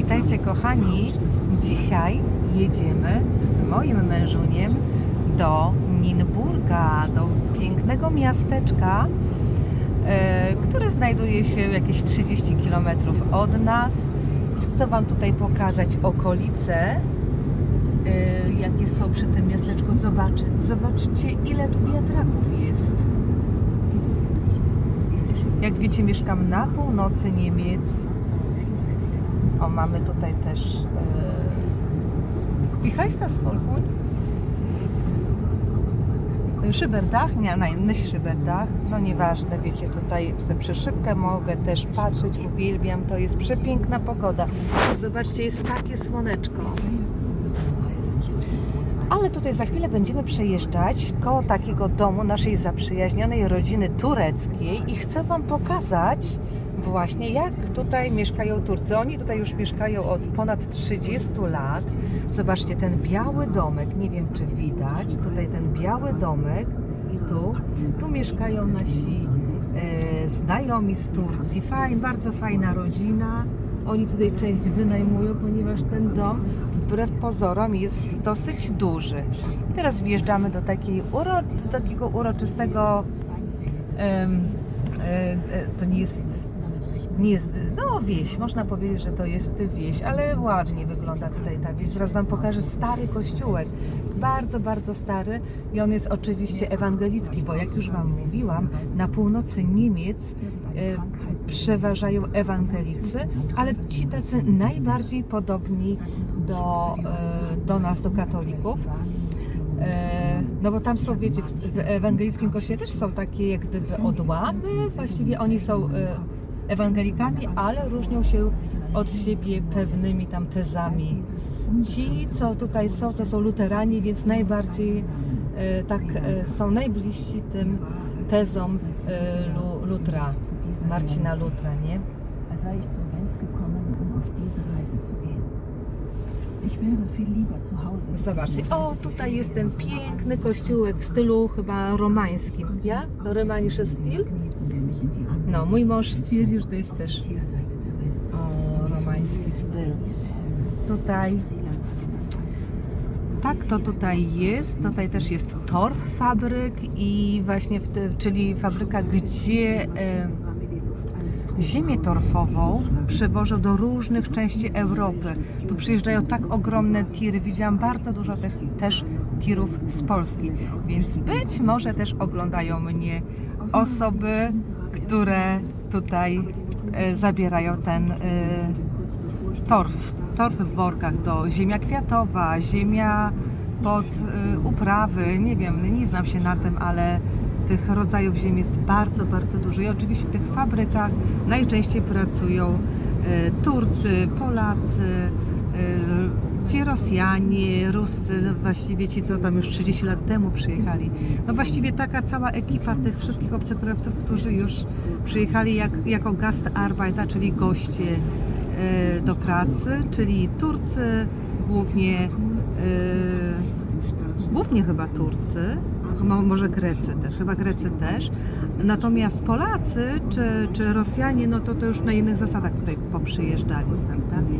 Witajcie kochani. Dzisiaj jedziemy z moim mężuniem do Ninburga, do pięknego miasteczka, e, które znajduje się jakieś 30 km od nas. Chcę Wam tutaj pokazać okolice, e, jakie są przy tym miasteczku. Zobaczcie, zobaczcie ile tu wiatraków jest. Jak wiecie, mieszkam na północy Niemiec. O, mamy tutaj też. Wie heißt das Volkun? Szyberdach? Nie, nein, nicht Szyberdach. No nieważne, wiecie, tutaj przy szybkę mogę też patrzeć, uwielbiam, to jest przepiękna pogoda. Zobaczcie, jest takie słoneczko. Ale tutaj za chwilę będziemy przejeżdżać koło takiego domu naszej zaprzyjaźnionej rodziny tureckiej i chcę Wam pokazać właśnie jak tutaj mieszkają Turcy. Oni tutaj już mieszkają od ponad 30 lat. Zobaczcie, ten biały domek, nie wiem czy widać, tutaj ten biały domek tu, tu mieszkają nasi e, znajomi z Turcji. Fajn, bardzo fajna rodzina. Oni tutaj część wynajmują, ponieważ ten dom wbrew pozorom jest dosyć duży. I teraz wjeżdżamy do, takiej uro, do takiego uroczystego. e, to nie jest. Nie jest, no wieś, można powiedzieć, że to jest wieś, ale ładnie wygląda tutaj ta wieś. Zaraz Wam pokażę stary kościółek, bardzo, bardzo stary i on jest oczywiście ewangelicki, bo jak już Wam mówiłam, na północy Niemiec e, przeważają ewangelicy, ale ci tacy najbardziej podobni do, e, do nas, do katolików. E, No bo tam są, wiecie, w w ewangelickim kościele też są takie jak gdyby odłamy, właściwie oni są e, ewangelikami, ale różnią się od siebie pewnymi tam tezami. Ci, co tutaj są, to są luterani, więc najbardziej e, tak e, są najbliżsi tym tezom e, Lu, Lutra, Marcina Lutra, nie? als sei ich zur Welt gekommen, um auf diese Reise zu gehen. Zobaczcie, o tutaj jest ten piękny kościółek w stylu chyba romańskim. Ja? Die andere No, mój mąż stwierdził, że to jest też o, romański styl. Tutaj, tak to tutaj jest. Tutaj też jest torf fabryk i właśnie, te, czyli fabryka, gdzie Ziemię torfową przewożą do różnych części Europy. Tu przyjeżdżają tak ogromne tiry. Widziałam bardzo dużo tych też tirów z Polski. Więc być może też oglądają mnie osoby, które tutaj e, zabierają ten e, torf. Torf w workach do ziemia kwiatowa, ziemia pod y, uprawy, nie wiem, nie znam się na tym, ale tych rodzajów ziemi jest bardzo, bardzo dużo. I oczywiście w tych fabrykach najczęściej pracują y, Turcy, Polacy, y, ci Rosjanie, Ruscy, no właściwie ci, co tam już 30 lat temu przyjechali. No właściwie taka cała ekipa tych wszystkich obcokrajowców, którzy już przyjechali jak, jako Gastarbeiter, czyli goście e, do pracy, czyli Turcy, głównie, e, głównie chyba Turcy, mo- może Grecy też, chyba Grecy też. Natomiast Polacy czy, czy Rosjanie, no to to już na innych zasadach tutaj poprzyjeżdżali, prawda?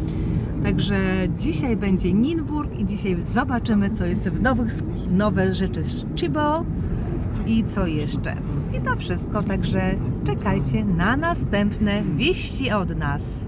Także dzisiaj będzie Ninburg i dzisiaj zobaczymy, co jest w nowych, nowe rzeczy z Chibo i co jeszcze. I to wszystko, także czekajcie na następne wieści od nas.